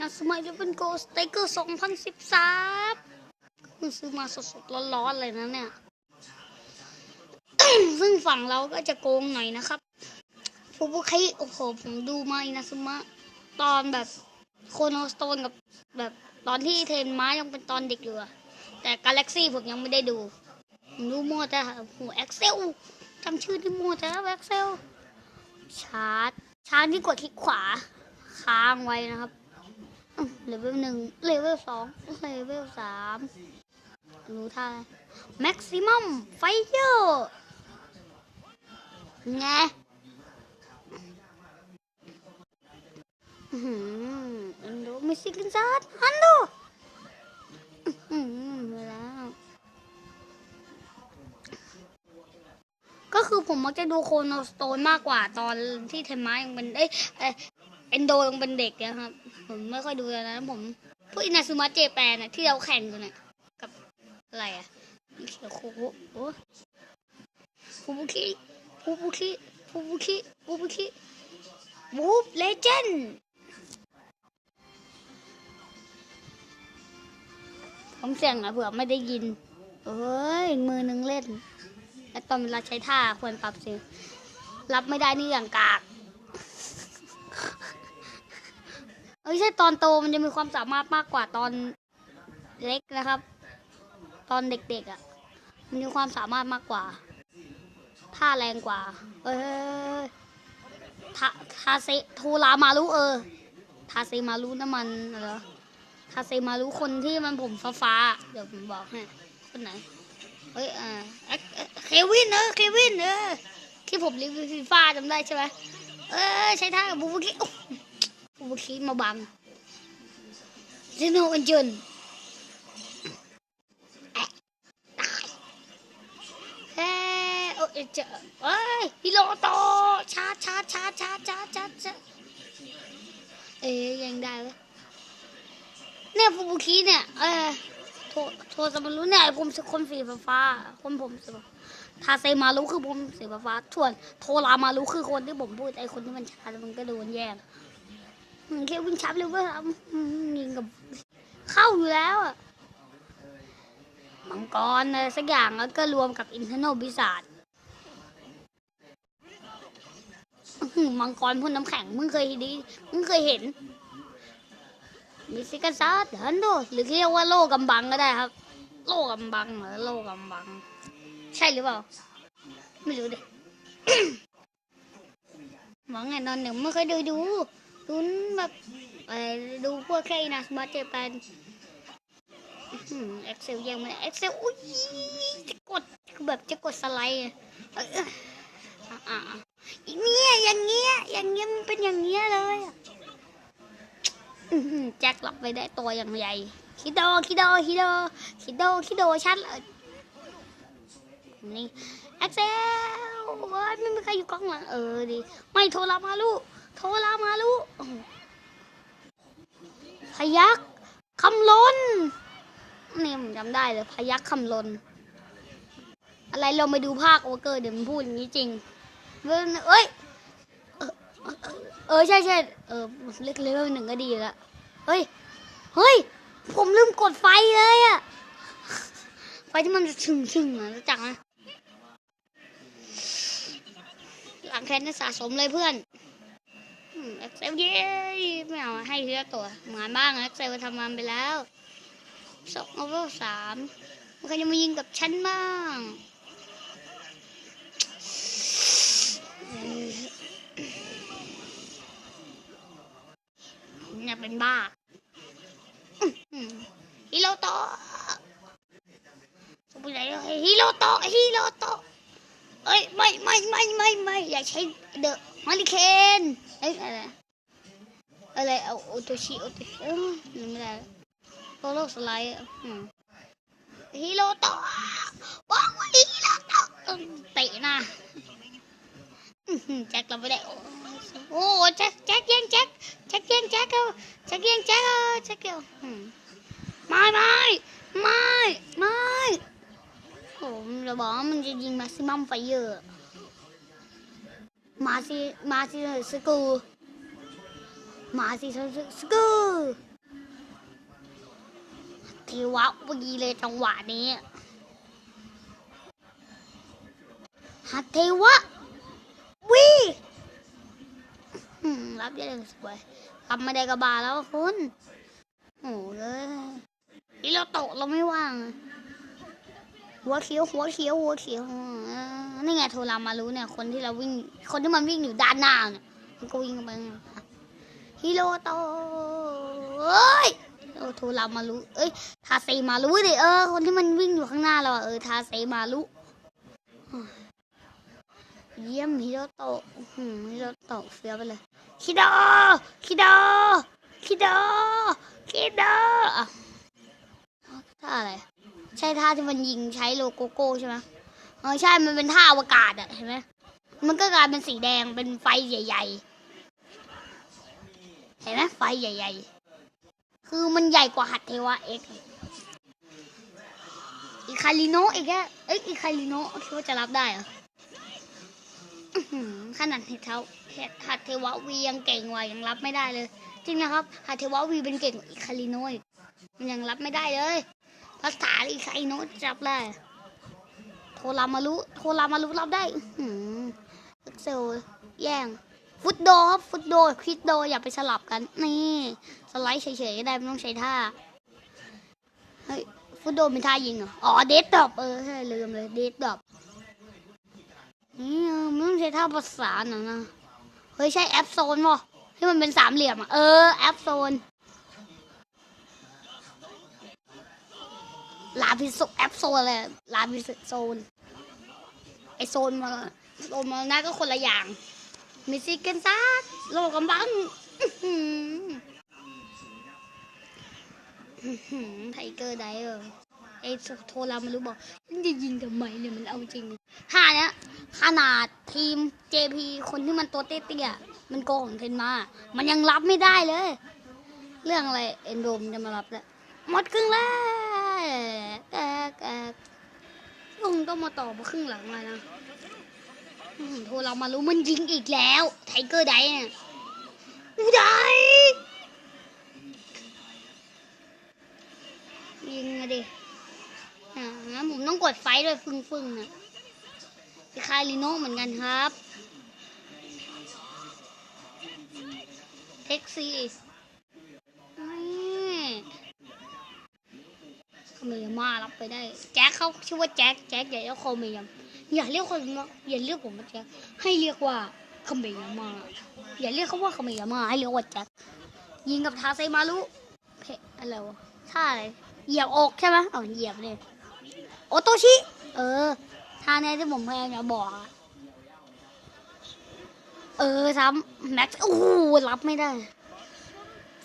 นัสมัยจะเป็นโกสเตเกอร์2013เพิ่งซื้อมาสดๆร้อนๆเลยนะเนี่ย ซึ่งฝั่งเราก็จะโกงหน่อยนะครับฟูบุคิโอ้โหผมดูมาอินาซุมะตอนแบบโคโนสโตนกับแบบตอนที่เทนม้ายังเป็นตอนเด็กอยู่อะแต่กาแล็กซี่ผมยังไม่ได้ดูผมดูโมวแต่หูเอ็กเซลจำชื่อที่โมวแต่เอ็กเซลชาร์จชาร์จที่กดคลิกขวาค้างไว้นะครับ เลเวลหนึ่งเลเวลสองเลเวลสามรู้ท่าแม็กซิมัมไฟเยอร์ไงอันโดมิซิกินซัดฮันโดอื้อหือมาแล้วก็คือผมมักจะดูโคโนสโตนมากกว่าตอนที่เทมมายังเป็นเอ้ย เอนโดยังเป็นเด็กนะครับ ผมไม่ค่อยดูแล้วนะผมพวกอินาซูมะเจแปนน่ะที่เราแข่งกันน่ะกับอะไรอะเขียวโคโะโอ้ฟูบุคิฟูบุคิฟูบุคิฟูบุคิวูฟเลเจนด์ผมเสียงนะเผื่อไม่ได้ยิน เอ้ย มือหนึงเล่น และตอนเวลาใช้ท่าควรปรับเสียงรับไม่ได้นี่อย่างกาก เอ้ยใช่ตอนโตมันจะมีความสามารถมากกว่าตอนเล็กนะครับ ตอนเด็กๆอะ่ะ มันมีความสามารถมากกว่าท่าแรงกว่า เอ้ยทาทาเซโทรามารุเออทาเซมารุน้ำมันเหรอทาเซมารุคนที่มันผมฟ้าๆเดี๋ยวผมบอกให้คนไหนเอ้ยอ่าเออเควินเออเควินเออที่ผมรีวิวฟีฟ่าจำได้ใช่ไหมเออใช้ท่ากับบูบูคิโอ้บูบูคิมาบังเซโนอันจุนตายเฮ้ยโอ้ยเจอเอ้ยฮิโรโตชาชาชาชาชาชาชาเอ้ยยังได้ไหมเนี่ยฟูบุคิเนี่ยเออโทโทสมารุเนี่ยผมคนสีฟ้าคนผมสีฟ้าทาเซมารุคือผมสีฟ้าส่วนโทรามารุคือคนที่ผมพูดไอ้คนที่มันชาแล้วมันก็โดนแย่ง แค่วิ่งชับเลยว่ายิงกับ เข้าอยู่แล้วอะมังกรอะไรสักอย่างแล้วก็รวมกับอินเทอร์โนบิสาดมังกรพ่นน้ำแข็งมึงเคยดีมึงเคยเห็นมิซิกาซาเดินดูหรือเรียกว่าโลกำบังก็ได้ครับ โลกำบังหรือโลกำบัง ใช่หรือเปล่า ไม่รู้ดิหวังไงนอนหนึ่งไม่เคยดูดู ดูแบบดูพวกแค่นะสมาร์ทเจแปนเอ็กเซลยังไม่เอ็กเซลอุ้ยจะกดแบบจะกดสไลด์อะอะอะอย่างเงี้ยอย่างเงี้ยอย่างเงี้ยมันเป็นอย่างเงี้ยเลยแจ็ครับไปได้ตัวอย่างใหญ่คิดโดคิดโดคิดโดคิดโดคิดโดชัดเลยนี่แอ็กเซลโอ้ยไม่มีใครอยู่กล้องหลังเออดีไม่โทรมาลูก โทรลามาลูพยักคำลนนี่ผมจำได้เลยพยักคำลนอะไรเราไปดูภาคโอเกอร์เดี๋ยวมันพูดอย่างนี้จริงเว้ยเอ้ยเออใช่ใช่เออเล็กเลเวลหนึ่งก็ดีล้วเฮ้ยเฮ้ย ผมลืมกดไฟเลยอะไฟที่มันจะชึ่งชึ่งอะรู้จักไหมหลังแคนนี่สะสมเลยเพื่อน เอ็กเซลเย้ไม่เอาให้ทีละตัวงานบ้างเอ็กเซลทำงานไปแล้วสองเลเวลสามมันก็จะมายิงกับฉันบ้างเนี่ยเป็นบ้าฮิโรโตะไปไหนแล้ฮิโรโตะฮิโรโตะเอ้ยไม่ไม่ไม่ไม่ไม่อย่าใช้เดอะมาริเคนเอ้ยอะไรอะไรเอาโอโตชิโอโตชิเอ้ยลืมไม่ได้โลโลสไลด์อะอืมฮิโรโตะว้าวฮิโรโตะเอิ่มเตะหน้าอื้อหือแจ็คเราไม่ได้โอ้โอ้แจ็คแจ็คแย่งแจ็คแจ็คเยังแจ็คเอาแจ็คเมาซีมาซีสกูมาซีสกูทีวะวีเลยจังหวะนี้ฮัตเทวะวิรับได้เลยสวยรับไม่ได้กระบาแล้วคุณโอ้เลยนี่เราโตเราไม่ว่าง หัวเขียวหัวเขียวหัวเขียวนี่ไงโทรามารู้เนี่ย คนที่เราวิ่ง คนที่มันวิ่งอยู่ด้านหน้าเนี่ยมันก็วิ่งไปฮิโรโตเอ้ยโอ้โทรามารู้เอ้ย ทาเซมารู้ดิเออ คนที่มันวิ่งอยู่ข้างหน้าเราเออ ทาเซมารู้เยี่ยมฮิโรโต้ฮืมฮิโรโตะเฟี้ยวไปเลยคิโดคิโดคิโดคิโดอะท่าอะไร ใช่ท่าที่มันยิงใช้โลโกโก้ใช่ไหมเออใช่มันเป็นท่าอวกาศอะเห็นไหมมันก็กลายเป็นสีแดงเป็นไฟใหญ่ ๆ เห็นไหมไฟใหญ่ ๆ คือมันใหญ่กว่าหัตเทวะเอ็กซ์อีคาริโนอีกแค่เอ้ยอีคาริโนคิดว่าจะรับได้เหรอขนาดเท้าห็ดหัตเทวะวียังเก่งกว่ายังรับไม่ได้เลย จริงนะครับหัตเทวะวีเป็นเก่งกว่าอีคาริโนอีกมันยังรับไม่ได้เลย ภาษาอีกใครโน้ตจับได้โทรามารุโทรามารุรับได้อื้อหือเซลแย่ง ฟุตโดครับฟุตโดควิดโดอย่าไปสลับกัน นี่ สไลด์เฉยๆก็ได้ไม่ต้องใช้ท่า เฮ้ย ฟุตโดเป็นท่ายิงเหรอ อ๋อ เดดดอปเออใช่ลืมเลย เดดดอปนี่ไม่ต้องใช้ท่าประสานหรอกนะ เฮ้ย ใช่แอปโซนป่ะที่มันเป็นสามเหลี่ยมอะ เออ แอปโซน ลาพิโซแอปโซนเลยลาพิโซน ไอโซนมาโซนมาหน้าก็คนละอย่างมิซิเกนซักโลกกำบังไทเกอร์ไดเออร์ไอโทรามารู้บอกมันจะยิงทำไมเนี่ยมันเอาจริงท่าเนี้ยขนาดทีม JP คนที่มันตัวเตี้ยๆมันโกงเทนมา มันยังรับไม่ได้เลย เรื่องอะไร เอนโดมจะมารับแล้วหมดครึ่งแรกแกกแกก ลุงต้องมาต่อมาครึ่งหลังเลยนะโทรเรามารู้มันยิงอีกแล้วไทเกอร์ไดเนี่ยไดยิงมาดิอ่างั้นผมต้องกดไฟด้วยฟึ่งฟึ่งนะไปคายลิโน่เหมือนกันครับเท็กซี่นี่ คาเมยาม่ารับไปได้ แจ็คเขาชื่อว่าแจ็คแจ็คอย่าเรียกคาเมยามอย่าเรียกคนว่าอย่าเรียกผมว่าแจ็คให้เรียกว่าคาเมยาม่าอย่าเรียกเขาว่าคาเมยาม่าให้เรียกว่าแจ็คยิงกับทาเซมารุเพะอะไรวะท่าอะไรเหยียบอกใช่ไหมอ๋อเหยียบเลยโอโตชิ เออท่าเนี้ยที่ผมพยายามจะบอกอะเออซ้ำแม็กซ์โอ้โหรับไม่ได้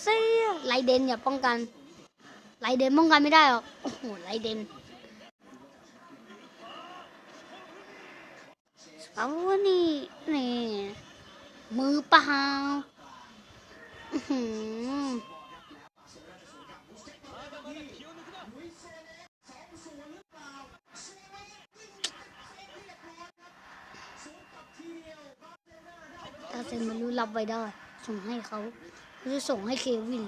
เสียไลเดนอย่าป้องกัน ไลเดนป้องกันไม่ได้หรอก โอ้โหไลเดนเอาวนี่นี่มือเปล่าอื้อหือถ้าเซนมันรู้รับไว้ได้ ส่งให้เขาจะส่งให้เควิน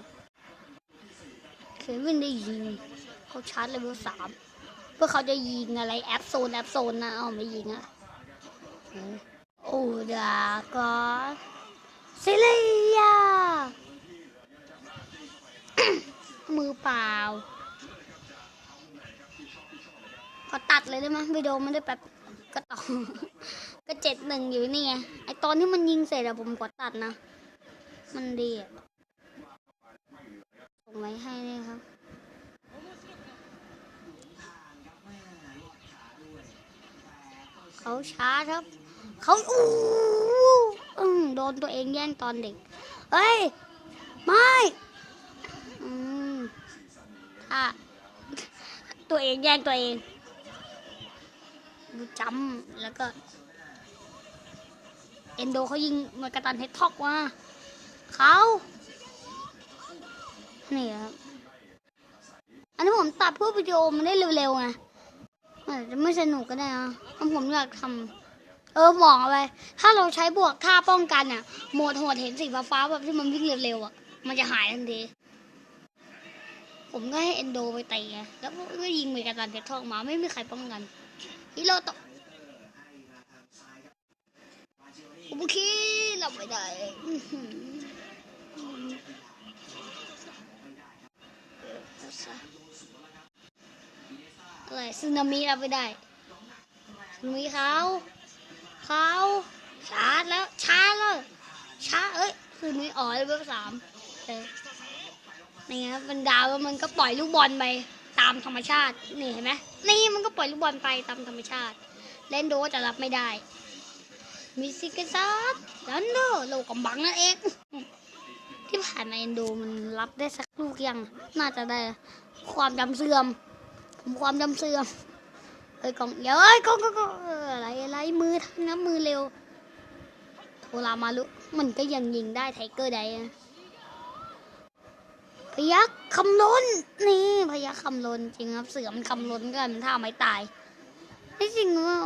วินได้ยิงเขาชาร์จเลเวลสามเพื่อเขาจะยิงอะไรแอปโซนแอปโซนนะเอาไม่ยิงอะโอ้ดากอนซิเลียมือเปล่าขอตัดเลยได้ไหมวิดีโอไม่ได้แบบก็ต่อก็เจ็ดหนึ่งอยู่นี่ไงไอตอนที่มันยิงเสร็จอะผมขอตัดนะ มันดีอะ ส่งไว้ให้เลยครับเขาช้าครับ เขาอู้อืมโดนตัวเองแย่งตอนเด็กเฮ้ย ไม่อืมถ้าตัวเองแย่งตัวเองดูจำแล้วก็ เอนโดเขายิงมากระตันเฮดท็อกว่าเขา นี่ครับ อันนี้ผมตัดเพื่อวิดีโอมันได้เร็วๆไงอาจจะไม่สนุกก็ได้นะเพราผมอยากทำเออบอกเอาไว้ถ้าเราใช้บวกท่าป้องกันอะโหมดโหดเห็นสีฟ้าๆแบบที่มันวิ่งเร็วๆอะ มันจะหายทันทีผมก็ให้เอนโดไปตะไงแล้วก็ยิงไปกระดานเพชรทองมาไม่มีใครป้องกันฮิโร่ตกอุบุคิรับไม่ได้อื้อหือ อะไรซึนามิรับไม่ได้ซึนามิเขาเขาชาร์จแล้วชาร์จแล้วชาร์จเอ้ยซึนามิอ๋อเลเวลสามเออนี่ครับมันดาวแล้วมันก็ปล่อยลูกบอลไปตามธรรมชาตินี่เห็นไหมนี่มันก็ปล่อยลูกบอลไปตามธรรมชาติ เล่นโดจะรับไม่ได้มิสิกซัสดันโดโลกำบังนั่นเอง ที่ผ่านมาเอนโดมันรับได้สักลูกยัง น่าจะได้ความจำเสื่อม ผมความจำเสื่อมเอ้ยกองเดี๋ยวเอ้ยกองกองกองอะไรอะไรมือทันนะมือเร็วโทรามาลุมันก็ยังยิงได้ไทเกอร์ได้พยักคำล้นนี่พยักคำล้นจริงครับเสื่อมคำล้นกันถ้าไม่ตายไม่จริงว่า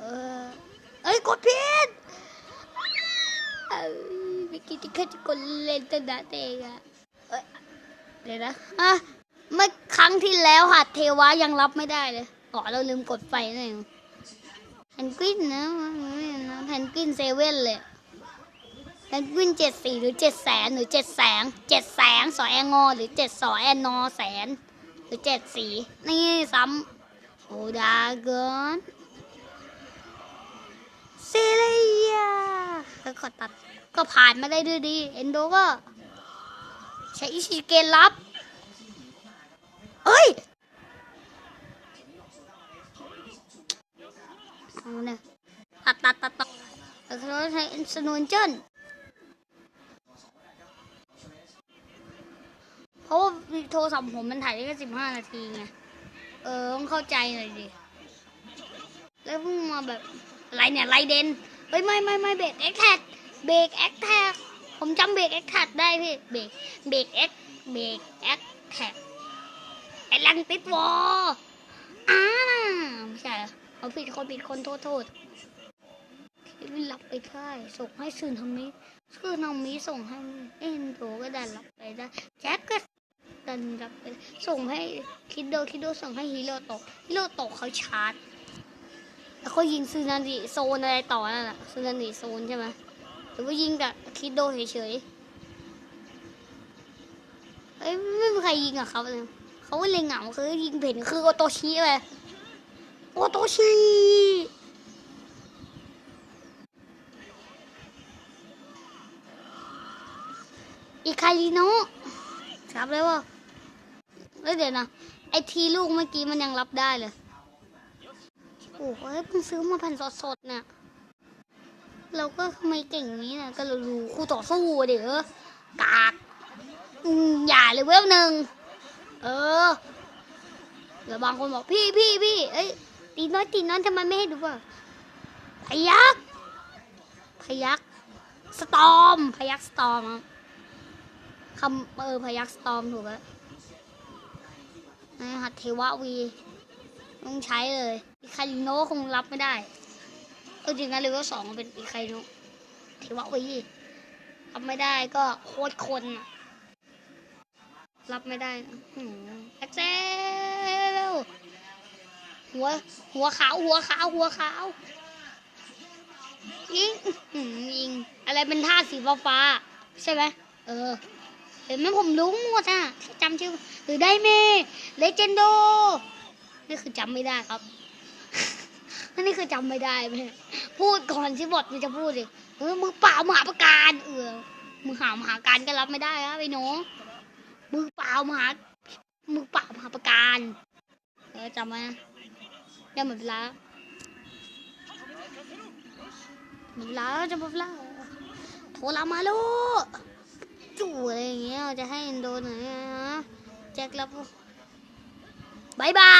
เออเอ้ยกดผิด ไม่คิดที่แค่จะกดเล่นแต่ดาเตงอะเอ้ยเดี๋ยวนะอะเมื่อครั้งที่แล้วหัดเทวะยังรับไม่ได้เลยอ๋อเราลืมกดไฟนั่นเองแพนกวินนะแพนกวินเซเว่นเลยแพนกวินเจ็ดสี่หรือเจ็ดแสนหรือเจ็ดแสงเจ็ดแสงสอแองอหรือเจ็ดสอแอนนอแสน หรือเจ็ดสีนี่ซ้ำโอดาเกินเซเลียแล้วก็ตัด ก็ผ่านมาได้ด้วยดี เอนโดก็ ใช้อิชิเกนรับเอ้ยเอาเนี่ยตัดตัดตัดตัดแล้วก็ใช้สโนนเจนเพราะว่าโทรศัพท์ผมมันถ่ายได้แค่สิบห้านาทีไง เออ ต้องเข้าใจหน่อยดิ แล้วเพิ่งมาแบบ อะไรเนี่ยไรเดนเฮ้ย ไม่ไม่ไม่เบรกแอคแท็ก เบรกแอคแท็กผมจำเบรกแอคแท็กได้พี่เบรกเบรกแอคเบรกแอคแท็กแอตแลนติสวอลอ่าไม่ใช่เหรอเอาผิดคนผิดคนโทษโทษที่ไม่รับไปได้ส่งให้ซึนามิซึนามิส่งให้เอ็นโดก็ดันรับไปได้แจ็คก็ดันรับไปส่งให้คิดโดคิดโดส่งให้ฮีโร่ตกฮีโร่ตกเขาชาร์จแล้วก็ยิงซึนามิโซนอะไรต่อนั่นแหละซึนามิโซนใช่ไหม รือว่ายิงแต่คิดโดเฉยๆเอ้ยไม่มีใครยิงอะเขาเลยเขาเลยเหงาคือยิงเพ่นคือโอโตชิไปโอโตชิอิคาริโนะครับเลยว่าเอ้ยเดี๋ยวนะไอทีลูกเมื่อกี้มันยังรับได้เลย โอ้โหเพิ่งซื้อมาแผ่นสดๆเนี่ย เราก็ทำไมเก่งนี้นะก็เราดูคู่ต่อสู้เดี๋ยวกากอย่าเลยเวลหนึ่งเออเดี๋ยวบางคนบอกพี่พี่พี่เอ้ยตีน้อยตีน้อยทำไมไม่ให้ดูว่าพยักพยักสตอมพยักสตอมคำเออพยักสตอมถูกแล้วนะหัดเทวะวี ต้องใช้เลยคาริโนคงรับไม่ได้ ออจริงนะเลเวลสองเป็นอีใคริโนเทวะวีรับไม่ได้ก็โคตรคนรับไม่ได้แอ็กเซลหัว หัวขาว หัวขาว หัวขาว ยิงยิง อะไรเป็นท่าสีฟ้าฟ้า ใช่ไหม เออ เห็นไหมผมรู้หมดอะจำชื่อ หรือได้เมเลเจนโด นี่คือจำไม่ได้ครับ นี่คือจำไม่ได้ไหมพูดก่อนที่บทมันจะพูดดิเออมือเปล่ามหาประการเออมือหามหาการก็รับไม่ได้ครับไอ้หนูมือเปล่ามหามือเปล่ามหาประการเออจำไว้นะยังหมดเวลาหมดเวลาจะหมดเวลาโทรลามาลูกจู่อะไรอย่างเงี้ยจะให้โดนไหนอยนะแจ็ครับบายบาย